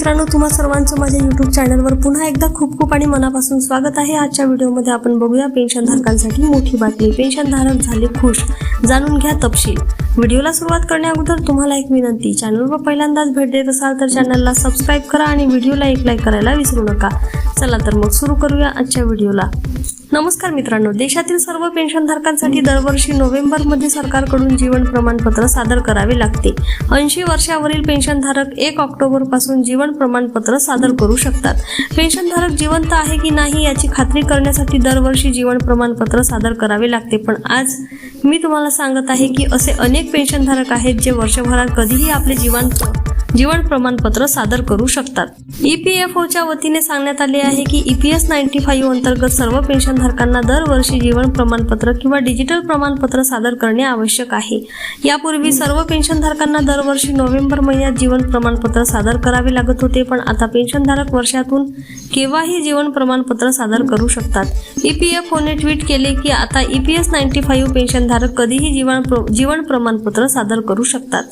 मित्रांनो तुम्हा सर्वांचं माझ्या युट्यूब चॅनलवर पुन्हा एकदा खूप खूप आणि मनापासून स्वागत आहे. आजच्या व्हिडिओमध्ये आपण बघूया पेन्शनधारकांसाठी मोठी बातमी. पेन्शनधारक झाले खुश. जाणून घ्या तपशील. व्हिडिओला सुरुवात करण्याअगोदर तुम्हाला एक विनंती. चॅनलवर पहिल्यांदाच भेट देत असाल तर चॅनलला सबस्क्राईब करा आणि व्हिडिओला एक लाईक करायला विसरू नका. चला तर मग सुरू करूया आजच्या व्हिडिओला. नमस्कार मित्रांनो देशातील सर्व पेन्शनधारकांसाठी दरवर्षी नोव्हेंबरमध्ये सरकारकडून जीवन प्रमाणपत्र सादर करावे लागते. ऐंशी वर्षावरील पेन्शनधारक एक ऑक्टोबरपासून जीवन प्रमाणपत्र सादर करू शकतात. पेन्शनधारक जिवंत आहे की नाही याची खात्री करण्यासाठी दरवर्षी जीवन प्रमाणपत्र सादर करावे लागते. पण आज मी तुम्हाला सांगत आहे की असे अनेक पेन्शनधारक आहेत जे वर्षभरात कधीही आपले जीवन जीवन प्रमाणपत्र सादर करू शकतात. ईपीएफओच्या वतीने सांगण्यात आले आहे की ईपीएस नाईन्टी फाईव्ह अंतर्गत सर्व पेन्शनधारकांना दरवर्षी जीवन प्रमाणपत्र किंवा डिजिटल प्रमाणपत्र सादर करणे आवश्यक आहे. यापूर्वी सर्व पेन्शनधारकांना दरवर्षी नोव्हेंबर महिन्यात जीवन प्रमाणपत्र सादर करावे लागत होते पण आता पेन्शनधारक वर्षातून केव्हाही जीवन प्रमाणपत्र सादर करू शकतात. ईपीएफओने ट्विट केले की आता ईपीएस नाईन्टी फाईव्ह पेन्शनधारक कधीही जीवन प्र- जीवन प्रमाणपत्र सादर करू शकतात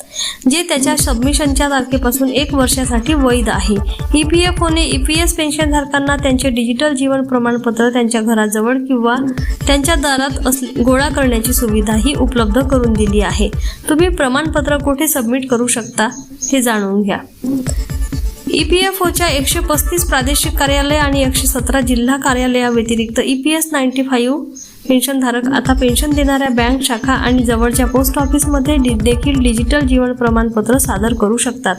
जे त्याच्या सबमिशनच्या तारखेपासून एक वर्षासाठी वैध आहे. E ईपीएफओने ईपीएस पेन्शनधारकांना त्यांचे डिजिटल जीवन प्रमाणपत्र त्यांच्या घराजवळ किंवा त्यांच्या दारात अस गोळा करण्याची सुविधाही उपलब्ध करून दिली आहे. तुम्ही प्रमाणपत्र कुठे सबमिट करू शकता हे जाणून घ्या. ईपीएफओच्या एकशे पस्तीस प्रादेशिक कार्यालय आणि एकशे सतरा जिल्हा कार्यालयाव्यतिरिक्त ईपीएस नाईन्टी फाईव्ह पेन्शनधारक आता पेन्शन देणाऱ्या बँक शाखा आणि जवळच्या पोस्ट ऑफिसमध्ये डि- देखील डिजिटल जीवन प्रमाणपत्र सादर करू शकतात.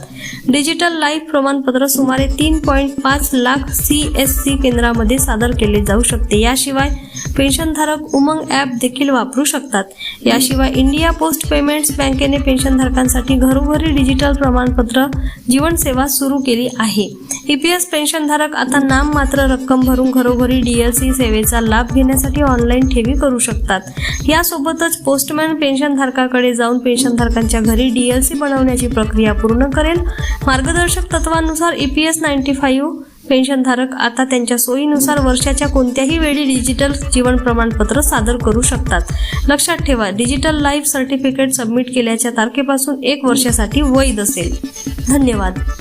डिजिटल लाईफ प्रमाणपत्र सुमारे तीन पॉईंट पाच लाख सी एस सी केंद्रामध्ये सादर केले जाऊ शकते. याशिवाय पेन्शनधारक उमंग ॲप देखील वापरू शकतात. याशिवाय इंडिया पोस्ट पेमेंट्स बँकेने पेन्शनधारकांसाठी घरोघरी डिजिटल प्रमाणपत्र जीवन सेवा सुरू केली आहे. ईपीएस पेन्शनधारक आता नाममात्र रक्कम भरून घरोघरी डीएलसी सेवेचा लाभ घेण्यासाठी ऑनलाईन ठेवी करू शकतात. यासोबतच पोस्टमॅन पेन्शनधारकाकडे जाऊन पेन्शनधारकांच्या घरी डीएलसी बनवण्याची प्रक्रिया पूर्ण करेल. मार्गदर्शक तत्वानुसार ईपीएस नाईन्टी फाईव्ह पेन्शनधारक आता त्यांच्या सोयीनुसार वर्षाच्या कोणत्याही वेळी डिजिटल जीवन प्रमाणपत्र सादर करू शकतात. लक्षात ठेवा डिजिटल लाईफ सर्टिफिकेट सबमिट केल्याच्या तारखेपासून एक वर्षासाठी वैध असेल. धन्यवाद.